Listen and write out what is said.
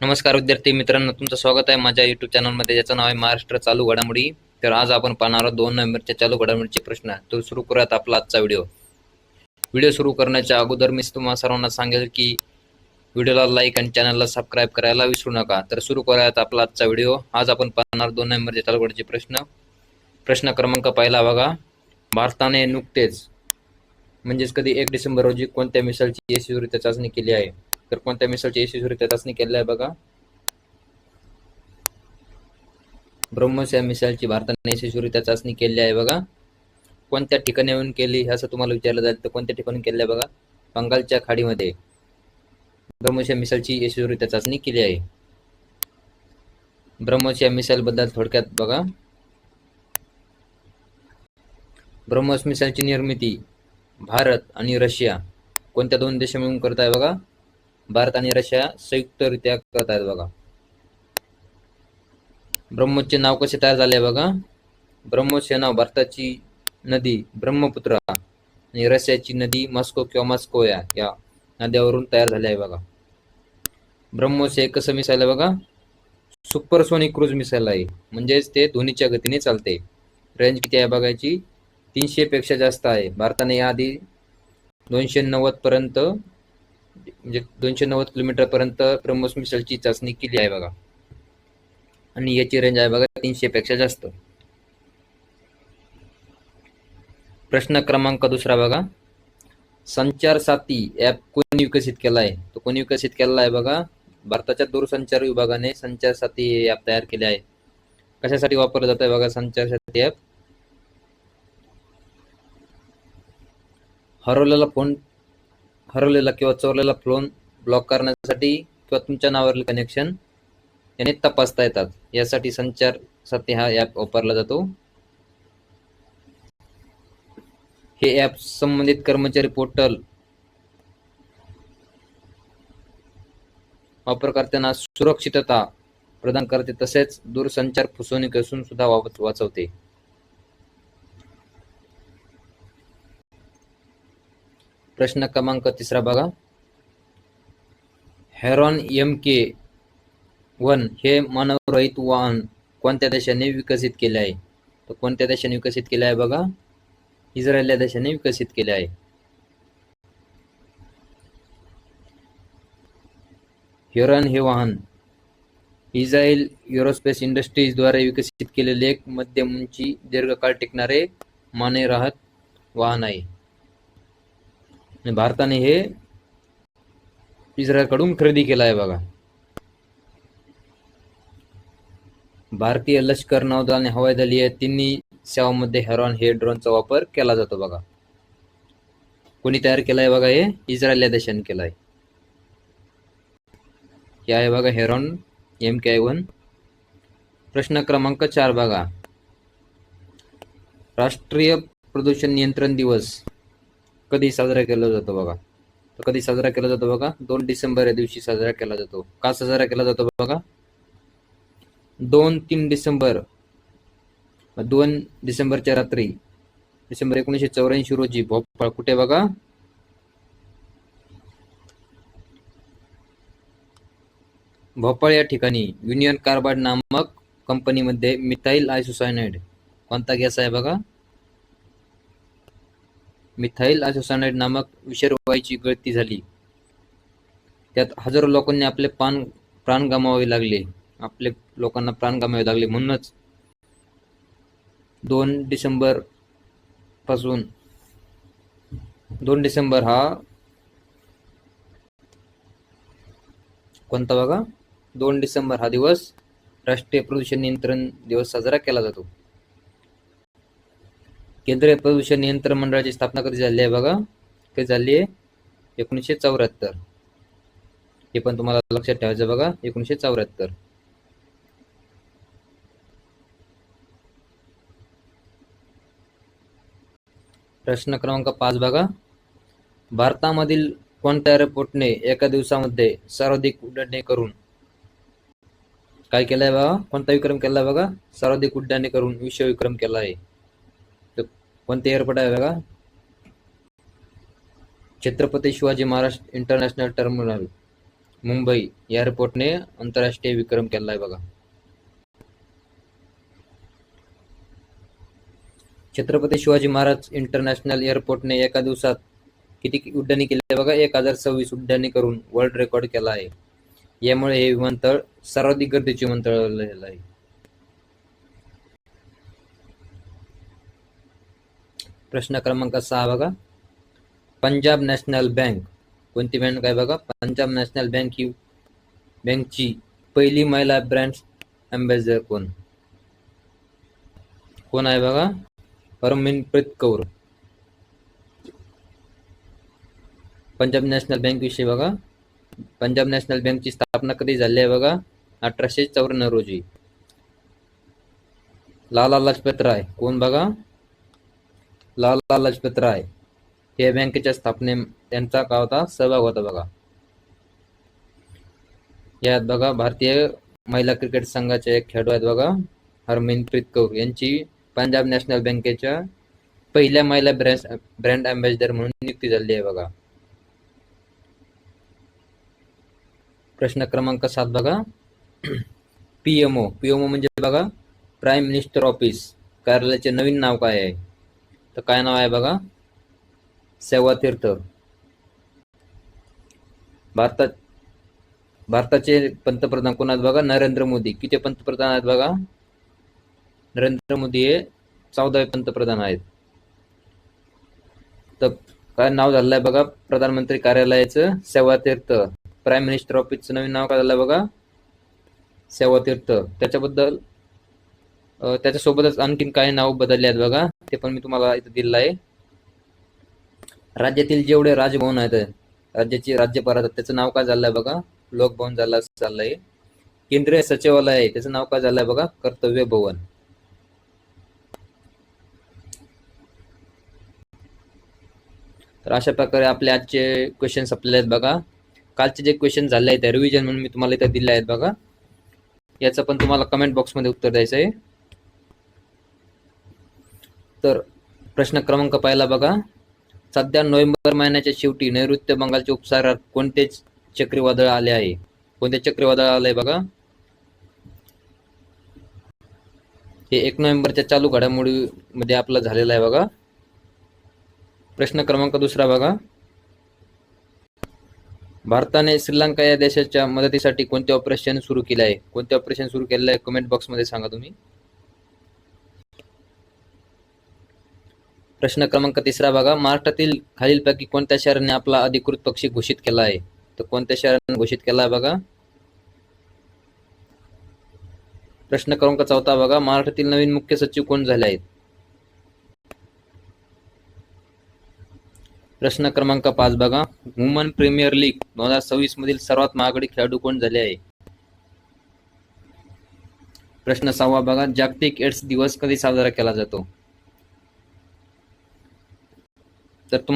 नमस्कार विद्यार्थी मित्रांनो तुमचं स्वागत आहे माझ्या युट्यूब चॅनलमध्ये ज्याचं नाव आहे महाराष्ट्र चालू घडामोडी. तर आज आपण पाहणार आहोत दोन नोव्हेंबरच्या चालू घडामोडीचे प्रश्न. तर सुरू करूयात आपला आजचा व्हिडिओ. व्हिडिओ सुरू करण्याच्या अगोदर मी तुम्हाला सर्वांना सांगेल की व्हिडिओला लाईक आणि चॅनलला सबस्क्राईब करायला विसरू नका. तर सुरू करूयात आपला आजचा व्हिडिओ. आज आपण पाहणार दोन नोव्हेंबरच्या चालू घडाचे प्रश्न. प्रश्न क्रमांक पहिला बघा. भारताने नुकतेच म्हणजेच कधी एक डिसेंबर रोजी कोणत्या मिसाईलची यशस्वीरित्या चाचणी केली आहे? तर कोणत्या मिसळचे यशस्वी चाचणी केली आहे बघा. ब्रह्मोस या मिसाईलची भारताने यशस्वीरित्या चाचणी केली आहे बघा. कोणत्या ठिकाणी येऊन केली असं तुम्हाला विचारलं जाईल तर कोणत्या ठिकाणी केली आहे बघा? बंगालच्या खाडीमध्ये. ब्रह्मोस या मिसाईलची यशस्वीरित्या चाचणी केली आहे. ब्रह्मोस या मिसाईल बद्दल थोडक्यात बघा. ब्रह्मोस मिसाईलची निर्मिती भारत आणि रशिया कोणत्या दोन देश मिळून करत आहे बघा? भारत आणि रशिया संयुक्तरित्या करत आहेत बघा. ब्रह्मोसचे नाव कसे तयार झाले बघा. ब्रह्मोस हे नाव भारताची नदी ब्रह्मपुत्रा आणि रशियाची नदी मॉस्को किंवा मॉस्कोया या नद्यावरून तयार झाले आहे बघा. ब्रह्मोस हे कसं मिसाईल आहे बघा. सुपरसोनिक क्रूज मिसाईल आहे. म्हणजेच ते ध्वनीच्या गतीने चालते. रेंज किती आहे बघायची? तीनशे पेक्षा जास्त आहे. भारताने याआधी दोनशे नव्वद पर्यंत म्हणजे दोनशे नव्वद किलोमीटर पर्यंत ब्रह्मोस मिसाईलची चाचणी केली आहे बघा. आणि याची रेंज आहे बघा तीनशे पेक्षा जास्त. प्रश्न क्रमांक दुसरा बघा. संचार साथी ॲप कोणी विकसित केला आहे? तो कोणी विकसित केलेला आहे बघा? भारताच्या दूरसंचार विभागाने संचार साथी ॲप तयार केले आहे. कशासाठी वापरलं जात आहे बघा संचार साथी ॲप हरवलेला फोन हरवलेला किंवा चोरलेला फोन ब्लॉक करण्यासाठी किंवा तुमच्या नावावरील कनेक्शन याने तपासता येतात. यासाठी संचार साथी हा ॲप वापरला जातो. हे ॲप संबंधित कर्मचारी पोर्टल वापरकर्त्यांना सुरक्षितता प्रदान करते तसेच दूरसंचार फसवणूक असून सुद्धा वाच- वाचवते. प्रश्न क्रमांक तिसरा बघा. हेरॉन एम के वन हे मानवरहित वाहन कोणत्या देशाने विकसित केले आहे? तर कोणत्या देशाने विकसित केले आहे बघा? इस्रायल या देशाने विकसित केले आहे. हेरॉन हे वाहन इस्रायल युरोस्पेस इंडस्ट्रीजद्वारे विकसित केलेले एक मध्यम उंची दीर्घकाळ टिकणारे माने राहत वाहन आहे. आणि भारताने हे इस्रायलकडून खरेदी केलं आहे बघा. भारतीय लष्कर नौदल आणि हवाई दल या तिन्ही सेवांमध्ये हेरॉन हे ड्रोनचा वापर केला जातो बघा. कोणी तयार केलाय बघा हे? इस्रायल या देशाने केलाय. हे आहे बघा हेरॉन एम के वन. प्रश्न क्रमांक चार बघा. राष्ट्रीय प्रदूषण नियंत्रण दिवस. कधी साजरा केला जातो बघा. तर कधी साजरा केला जातो बघा. दोन डिसेंबर या दिवशी साजरा केला जातो. का साजरा केला जातो बघा? दोन तीन डिसेंबर. दोन डिसेंबरच्या रात्री. डिसेंबर एकोणीसशे चौऱ्याऐंशी रोजी. भोपाळ कुठे बघा? भोपाळ या ठिकाणी युनियन कार्बाइड नामक कंपनीमध्ये मिथाईल आयसोसायनाइड. कोणता गॅस आहे बघा? मिथाईल आयसोसायनाइड नामक विषाणूवायूची गळती झाली. त्यात हजारो लोकांनी आपले पान प्राण गमावावे लागले. आपले लोकांना प्राण गमावे लागले. म्हणूनच दोन डिसेंबरपासून दोन डिसेंबर हा कोणता बघा? दोन डिसेंबर हा दिवस राष्ट्रीय प्रदूषण नियंत्रण दिवस साजरा केला जातो. केंद्रीय प्रदूषण नियंत्रण मंडळाची स्थापना कधी झाली आहे बघा? कधी झाली आहे? एकोणीसशे चौऱ्याहत्तर. हे पण तुम्हाला लक्षात ठेवायचं बघा एकोणीसशे चौऱ्याहत्तर. प्रश्न क्रमांक पाच बघा. भारतामधील कोणत्या एअरपोर्टने एका दिवसामध्ये सर्वाधिक उड्डाणे करून काय केलंय बघा? कोणता विक्रम केलाय बघा? सर्वाधिक उड्डाणे करून विश्वविक्रम केला आहे. कोणते एअरपोर्ट आहे बघा. छत्रपती शिवाजी महाराज इंटरनॅशनल टर्मिनल मुंबई या एअरपोर्टने आंतरराष्ट्रीय विक्रम केला आहे बघा. छत्रपती शिवाजी महाराज इंटरनॅशनल एअरपोर्टने एका दिवसात किती उड्डाणे केले बघा? एक हजार सव्वीस उड्डाणे करून वर्ल्ड रेकॉर्ड केला आहे. यामुळे हे विमानतळ सर्वाधिक गर्दीचे विमानतळ आहे. प्रश्न क्रमांक सहा बघा. Punjab National Bank. कोणती बँक आहे बघा? पंजाब नॅशनल बँक ही बँकची पहिली महिला ब्रँड अँबॅसिडर कोण? कोण आहे बघा? हरमनप्रीत कौर. पंजाब नॅशनल बँक विषयी बघा. पंजाब नॅशनल बँकची स्थापना कधी झाली आहे बघा? अठराशे चौऱ्याण्णव रोजी. लाला लाजपत राय. कोण बघा? लाला लजपत राय या बँकेच्या स्थापने त्यांचा का होता? सहभाग होता बघा. यात बघा भारतीय महिला क्रिकेट संघाचे एक खेळाडू आहेत बघा हरमनप्रीत कौर. यांची पंजाब नॅशनल बँकेच्या पहिल्या महिला ब्रँड ब्रँड अँबॅसिडर म्हणून नियुक्ती झाली आहे बघा. प्रश्न क्रमांक सात बघा. पीएमओ पीएमओ म्हणजे बघा प्राईम मिनिस्टर ऑफिस कार्यालयाचे नवीन नाव काय आहे? तर काय नाव आहे बघा? सेवा तीर्थ. भारतात भारताचे पंतप्रधान कोण आहेत बघा? नरेंद्र मोदी. किती पंतप्रधान आहेत बघा? नरेंद्र मोदी हे चौदावे पंतप्रधान आहेत. तर काय नाव झालंय आहे बघा? प्रधानमंत्री कार्यालयाचं सेवा तीर्थ. प्राईम मिनिस्टर ऑफिसचं नवीन नाव काय झालं बघा? सेवा तीर्थ. त्याच्याबद्दल त्याच्यासोबतच आणखीन काही नाव बदलले आहेत बघा. ते पण मी तुम्हाला इथं दिलेलं आहे. राज्यातील जेवढे राजभवन आहेत राज्याचे राज्यपाल आहेत त्याचं नाव काय झालंय बघा? लोकभवन झालं असं चाललंय. केंद्रीय सचिवालय आहे त्याचं नाव काय झालंय बघा? कर्तव्य भवन. तर अशा प्रकारे आपले आजचे क्वेश्चन आपल्याला आहेत बघा. कालचे जे क्वेश्चन झाले आहेत रिव्हिजन म्हणून मी तुम्हाला इथं दिले आहेत बघा. याचं पण तुम्हाला कमेंट बॉक्समध्ये उत्तर द्यायचं आहे. तर प्रश्न क्रमांक पाहिला बघा. सध्या नोव्हेंबर महिन्याच्या शेवटी नैऋत्य बंगालच्या उपसागरात कोणते चक्रीवादळ आले आहे? कोणते चक्रीवादळ आले बघा? हे एक नोव्हेंबरच्या चालू घडामोडीमध्ये आपलं झालेलं आहे बघा. प्रश्न क्रमांक दुसरा बघा. भारताने श्रीलंका या देशाच्या मदतीसाठी कोणते ऑपरेशन सुरू केले आहे? कोणते ऑपरेशन सुरू केलेलं आहे? कमेंट बॉक्समध्ये सांगा तुम्ही. प्रश्न क्रमांक तिसरा बघा. महाराष्ट्रातील खालीलपैकी कोणत्या शहराने आपला अधिकृत पक्षी घोषित केला आहे? तर कोणत्या शहराने घोषित केला आहे बघा? प्रश्न क्रमांक चौथा बघा. महाराष्ट्रातील नवीन मुख्य सचिव कोण झाले आहेत? प्रश्न क्रमांक पाच बघा. वुमन प्रीमियर लीग दोन हजार सव्वीस मधील सर्वात महागडी खेळाडू कोण झाले आहे? प्रश्न सहावा बघा. जागतिक एड्स दिवस कधी साजरा केला जातो? तर तुम्हाला